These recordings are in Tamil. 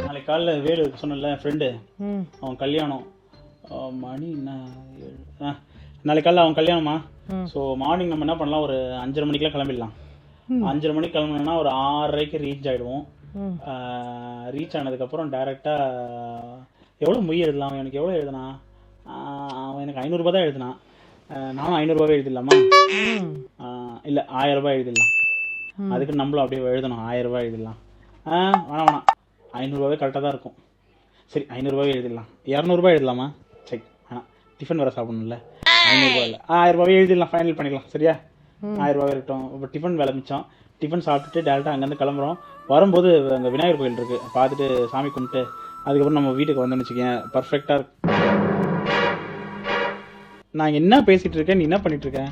நாளைக்கு காலைல வேலு சொன்னல ஃப்ரெண்டு அவன் கல்யாணம் மணி என்ன நாளைக்கு காலைல அவன் கல்யாணமா. ஸோ மார்னிங் நம்ம என்ன பண்ணலாம் ஒரு அஞ்சரை மணிக்கெலாம் கிளம்பிடலாம். அஞ்சரை மணிக்கு கிளம்புனோம்னா ஒரு ஆறரைக்கு ரீச் ஆகிடுவோம் ரீச் ஆனதுக்கப்புறம் டேரெக்டாக எவ்வளோ மொய் எழுதலாம்? எனக்கு எவ்வளோ எழுதுனா? அவன் எனக்கு ஐநூறுரூபா தான் எழுதுனான் நானும் ஐநூறுரூபாவே எழுதிடலாமா? இல்லை ஆயிரரூபா எழுதிடலாம். அதுக்கு நம்மளும் அப்படியே எழுதணும் ஆயிரரூபா எழுதிடலாம். ஆ வேணாம் வேணாம். ஐநூறுரூவாவே கரெக்டாக தான் இருக்கும். சரி ஐநூறுரூவாவே எழுதிடலாம். இரநூறுபா எழுதலாமா? சரி வேணாம். டிஃபன் வேறு சாப்பிடணும்ல. ஐநூறுரூவா இல்லை ஆயிரரூபாவே எழுதிடலாம் ஃபைனல் பண்ணிடலாம். சரியா? ஆயிரரூபாவே இருக்கட்டும். இப்போ டிஃபன் வேலை மிச்சம். டிஃபன் சாப்பிட்டுட்டு டேரெக்டாக அங்கேருந்து கிளம்புறோம். வரும்போது அங்கே விநாயகர் கோயில் இருக்குது பார்த்துட்டு சாமி கும்பிட்டு அதுக்கப்புறம் நம்ம வீட்டுக்கு வந்தோம்னு வச்சுக்கேன் பர்ஃபெக்டாக இருக்கும் நான் என்ன பேசிகிட்டு இருக்கேன்? நீ என்ன பண்ணிட்டு இருக்க?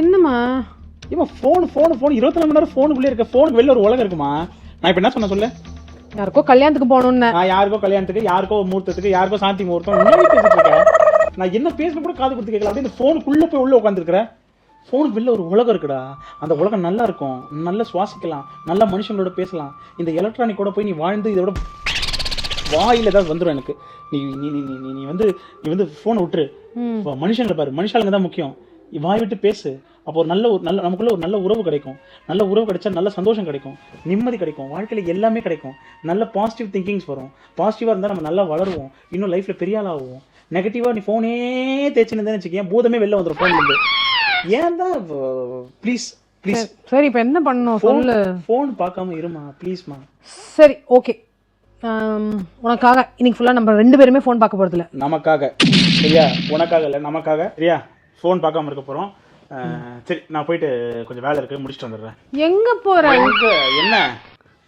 என்னம்மா? இவன் ஃபோன் ஃபோன் ஃபோன் இருபத்தி நாலு மணி நேரம் ஃபோனுக்குள்ளே இருக்க. ஃபோனுக்கு வெளில ஒரு உலகம் இருக்குமா? நான் இப்போ என்ன சொன்ன சொல்லு? யாருக்கோ கல்யாணத்துக்கு போகணுன்னு நான் யாருக்கோ கல்யாணத்துக்கு யாருக்கோ முகூர்த்தத்துக்கு யாருக்கோ சாந்தி முகூர்த்தம் என்ன பேசிட்டு இருக்கேன். நான் என்ன பேசணும் கூட காது கொடுத்து கேட்கல. அப்படியே இந்த ஃபோனுக்குள்ளே போய் உள்ளே உட்காந்துருக்குறேன் ஃபோனுக்கு வெளில ஒரு உலகம் இருக்குடா. அந்த உலகம் நல்லா இருக்கும். நல்லா சுவாசிக்கலாம். நல்ல மனுஷங்களோட பேசலாம். இந்த எலக்ட்ரானிக்கோட போய் நீ வாழ்ந்து இதோட வாயில் ஏதாவது வந்துடும் எனக்கு. நீ நீ நீ நீ- நீ வந்து நீ வந்து ஃபோனை விட்டுரு. மனுஷங்களை பாரு. மனுஷாளுங்க தான் முக்கியம். வாய் விட்டு பேசு. அப்போ ஒரு நல்ல ஒரு நல்ல நமக்குள்ள ஒரு நல்ல உறவு கிடைக்கும். நல்ல உறவு கிடைச்சா நல்ல சந்தோஷம் கிடைக்கும். நிம்மதி கிடைக்கும். வாழ்க்கையில் எல்லாமே கிடைக்கும். நல்ல பாசிட்டிவ் திங்கிங்ஸ் வரும். பாசிட்டிவாக இருந்தால் நம்ம நல்லா வளருவோம். இன்னும் லைஃப்பில் பெரிய ஆள் ஆகுவோம் நெகட்டிவாக நீ ஃபோனே தேய்ச்சின்னு வச்சுக்கேன் பூதமே வெளில வந்துடும் ஃபோன்லேருந்து ஏன் தான் ப்ளீஸ் ப்ளீஸ் சரி இப்போ என்ன பண்ணணும்? சொல்லு. ஃபோன் பார்க்காம இருமா? ப்ளீஸ்மா சரி ஓகே உனக்காக. இன்னைக்கு ஃபுல்லாக நம்ம ரெண்டு பேருமே ஃபோன் பார்க்க போகிறதில்ல நமக்காக. சரியா? உனக்காக இல்லை நமக்காக. சரியா? ஃபோன் பார்க்காம இருக்க போகிறோம் சரி நான் போயிட்டு கொஞ்சம் வேலை இருக்குது முடிச்சுட்டு வந்துடுறேன். எங்கே எங்க? என்ன?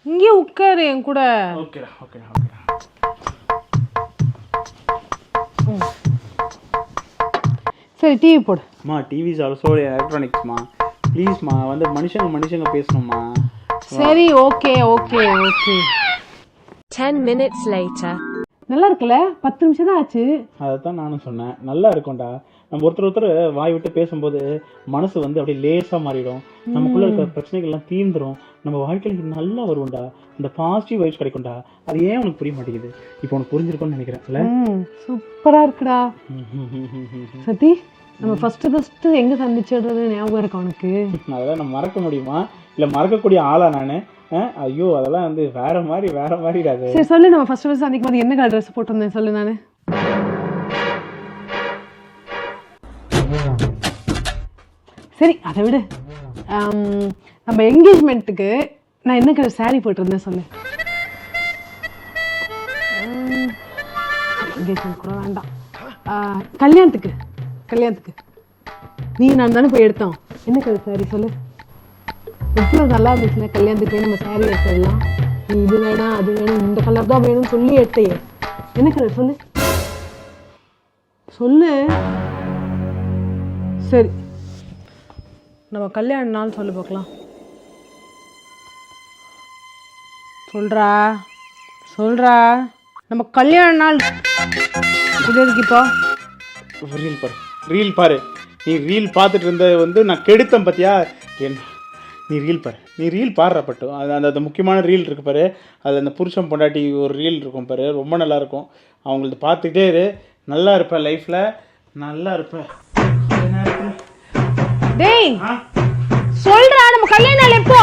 இங்கேயே உட்காரு என் கூட. ஓகேடா ஓகேடா ஓகேடா. சரி டிவி போடு. அம்மா டிவி இஸ் ஆல்சோ எலக்ட்ரானிக்ஸ்மா ப்ளீஸ்மா வந்து மனுஷங்க மனுஷங்க பேசணும்மா. சரி okay okay okay. 10 minutes later. நல்லா இருக்குல்ல பத்து நிமிஷம் தான் ஆச்சு. அதை தான் நானும் சொன்னேன். நல்லா இருக்கும்டா நம்ம ஒருத்தர் ஒருத்தர் வாய் விட்டு பேசும்போது மனசு வந்து அப்படியே லேசாக மாறிடும். நமக்குள்ள இருக்கிற பிரச்சனைகள்லாம் தீர்ந்துரும். நம்ம வாழ்க்கையில நல்லா வருவோம்டா அந்த பாசிட்டிவ் வைப்ஸ் கிடைக்கும்டா. அது ஏன் உனக்கு புரிய மாட்டேங்குது? இப்போ உனக்கு புரிஞ்சிருக்கும்னு நினைக்கிறேன்ல ம். சூப்பராக இருக்குடா. சதி நம்ம ஃபஸ்ட்டு ஃபஸ்ட்டு எங்கே சந்திச்சிடுறது ஞாபகம் இருக்கா உனக்கு? அதெல்லாம் நான் மறக்க முடியுமா? இல்லை மறக்கக்கூடிய ஆளா நான்? ஐயோ அதெல்லாம் வந்து வேற மாதிரி வேற மாதிரி அது. சரி சொல்லு நம்ம ஃபர்ஸ்ட் ஃபர்ஸ்ட் சந்திக்கும் போது என்ன கலர் ட்ரெஸ் போட்டிருந்தேன் சொல்லு நான். சரி அதை விடு. நம்ம என்கேஜ்மெண்ட்டுக்கு நான் என்ன கலர் saree போட்டிருந்தேன் சொல்லு. என்கேஜ்மெண்ட் கூட வேண்டாம். கல்யாணத்துக்கு கல்யாணத்துக்கு. நீ நான் தானே போய் எடுத்தோம். என்ன கலர் சாரி சொல்லு? எவ்வளோ நல்லா இருந்துச்சுன்னா கல்யாணத்துக்கு போய் நம்ம சாரி எடுத்துடலாம். நீ இது வேணாம் அது வேணும் இந்த கலர் தான் வேணும்னு சொல்லி எடுத்தையே. என்ன கலர் சொல்லு. சொல்லு. சரி. நம்ம கல்யாண நாள் சொல்லு பார்க்கலாம். சொல்றா. சொல்றா. நம்ம கல்யாண நாள். இது எதுக்கு இப்போ? ரீல் பாரு. ரீல் பாரு. நீ ரீல் பார்த்துட்டு இருந்தது வந்து நான் கெடுத்தேன் பார்த்தியா என் நீ ரீல் பாரு. நீ ரீல் பாடுற பட்டு. அது அந்த அந்த முக்கியமான ரீல் இருக்கு பாரு. அது அந்த புருஷன் பொண்டாட்டி ஒரு ரீல் இருக்கும் பாரு. ரொம்ப நல்லா இருக்கும். அவங்களது பார்த்துக்கிட்டே இரு. நல்லா இருப்ப லைஃப்பில் நல்லா இருப்ப. டேய் சொல்றா நம்ம கல்யாண நாள் எப்போ?